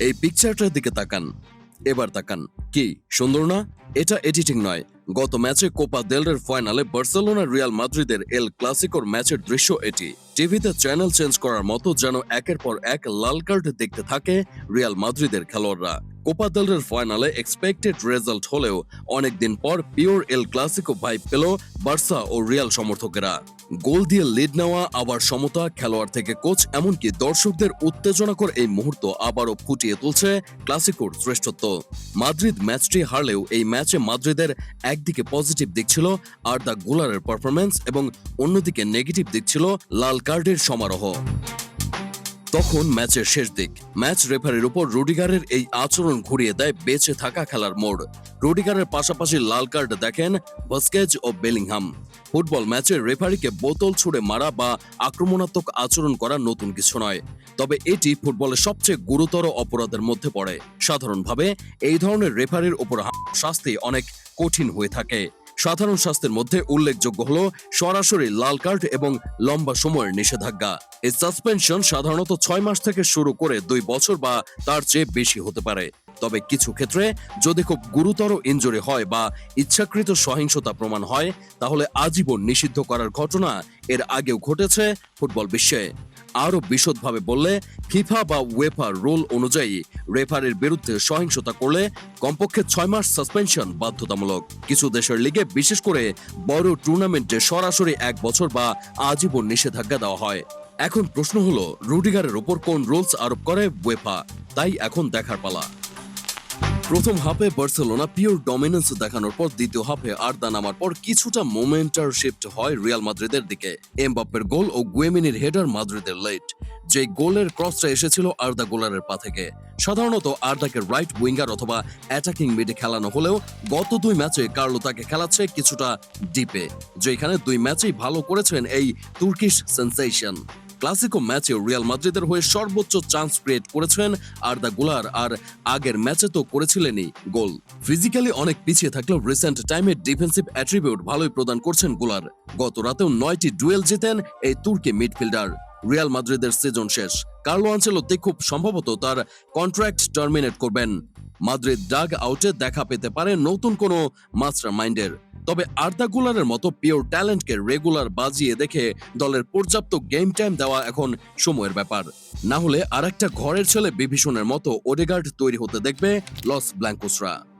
এই পিকচারটার দিকে তাকান। এবার তাকান। কি, সুন্দর না? এটা এডিটিং নয়। গত ম্যাচে কোপা দেলরের ফাইনালে বার্সেলোনা রিয়াল মাদ্রিদের এল ক্লাসিকোর ম্যাচের দৃশ্য এটি। টিভিতে চ্যানেল চেঞ্জ করার মতো যেন একের পর এক লাল কার্ড দেখতে থাকে রিয়াল মাদ্রিদের খেলোয়াড়রা। কোপা দেলরের ফাইনালে এক্সপেক্টেড রেজাল্ট হলেও অনেকদিন পর পিওর এল ক্লাসিকো ভাইব পেল বার্সা ও রিয়াল সমর্থকেরা। গোল দিয়ে লিড নেওয়া আবার সমতা, খেলোয়াড় থেকে কোচ এমনকি দর্শকদের উত্তেজনাকর এই মুহূর্ত আবারও ফুটিয়ে তুলছে ক্লাসিকোর শ্রেষ্ঠত্ব। মাদ্রিদ ম্যাচটি হারলেও এই ম্যাচে মাদ্রিদের একদিকে পজিটিভ দিক ছিল আর দ্য গুলারের পারফরমেন্স এবং অন্যদিকে নেগেটিভ দিক ছিল লাল কার্ডের সমারোহ। তখন ম্যাচের শেষ দিক। ম্যাচ রেফারির উপর রুডিগারের এই আচরণ ঘুরিয়ে দেয় বেঁচে থাকা খেলার মোড়। রুডিগারের পাশাপাশি লাল কার্ড দেখেন ভাস্কেজ ও বেলিংহাম। ফুটবল ম্যাচে রেফারিকে বোতল ছুড়ে মারা বা আক্রমণাত্মক আচরণ করা নতুন কিছু নয়। তবে এটি ফুটবলের সবচেয়ে গুরুতর অপরাধের মধ্যে পড়ে। সাধারণভাবে এই ধরনের রেফারির উপর শাস্তি অনেক কঠিন হয়ে থাকে। সাধারণ শাস্তির মধ্যে উল্লেখযোগ্য হল সরাসরি লাল কার্ড এবং লম্বা সময়ের নিষেধাজ্ঞা। এই সাসপেনশন সাধারণত ছয় মাস থেকে শুরু করে দুই বছর বা তার চেয়ে বেশি হতে পারে। তবে কিছু ক্ষেত্রে যদি খুব গুরুতর ইনজুরি হয় বা ইচ্ছাকৃত সহিংসতা প্রমাণ হয়, তাহলে আজীবন নিষিদ্ধ করার ঘটনা এর আগেও ঘটেছে ফুটবল বিশ্বে। আরও বিশদভাবে বললে, ফিফা বা ওয়েফার রুল অনুযায়ী রেফারির বিরুদ্ধে সহিংসতা করলে কমপক্ষে ছয় মাস সাসপেনশন বাধ্যতামূলক। কিছু দেশের লিগে বিশেষ করে বড় টুর্নামেন্টে সরাসরি এক বছর বা আজীবন নিষেধাজ্ঞা দেওয়া হয়। এখন প্রশ্ন হলো, রুডিগারের ওপর কোন রুলস আরোপ করে ওয়েফা তাই এখন দেখার পালা। প্রথম হাফে বার্সেলোনা পিওর ডমিনেন্স দেখানোর পর দ্বিতীয় হাফে আর্দা নামার পর কিছুটা মোমেন্টার শিফট হয় রিয়াল মাদ্রিদের দিকে। এমবাপ্পের গোল ও গুয়েমিনির হেডার মাদ্রিদের লেট যে গোলের ক্রসটা এসেছিল আর্দা গোলারের পা থেকে। সাধারণত আর্দাকে রাইট উইঙ্গার অথবা অ্যাটাকিং মিডে খেলানো হলেও গত দুই ম্যাচে কার্লো তাকে খেলাচ্ছে কিছুটা ডিপে যেখানে দুই ম্যাচেই ভালো করেছেন এই তুর্কিশ সেন্সেশন ক্লাসিকো ম্যাচে রিয়াল মাদ্রিদের হয়ে সর্বোচ্চ চান্স ক্রিয়েট করেছেন আর্দা গুলার আর আগের ম্যাচে তো করেছিলেনই গোল। ফিজিক্যালি অনেক পিছিয়ে থাকলেও রিসেন্ট টাইমে ডিফেন্সিভ অ্যাট্রিবিউট ভালোই প্রদান করছেনগুলার গত রাতেও নয়টি ডুয়েল জিতেন এই তুর্কি মিডফিল্ডার রিয়াল মাদ্রিদের সিজন শেষ। কার্লো আনচেলোত্তি খুব সম্ভবত তার কন্ট্রাক্ট টার্মিনেট করবেন। মাদ্রিদ ডাগ আউটে দেখা পেতে পারে নতুন কোনো মাস্টার মাইন্ডের তবে আর্দা গুলারের মতো পিওর ট্যালেন্টকে রেগুলার বাজিয়ে দেখে দলের পর্যাপ্ত গেম টাইম দেওয়া এখন সময়ের ব্যাপার। না হলে আরেকটা ঘরের ছেলে বিভীষণের মতো ওডেগার্ড তৈরি হতে দেখবে লস ব্ল্যাঙ্কোসরা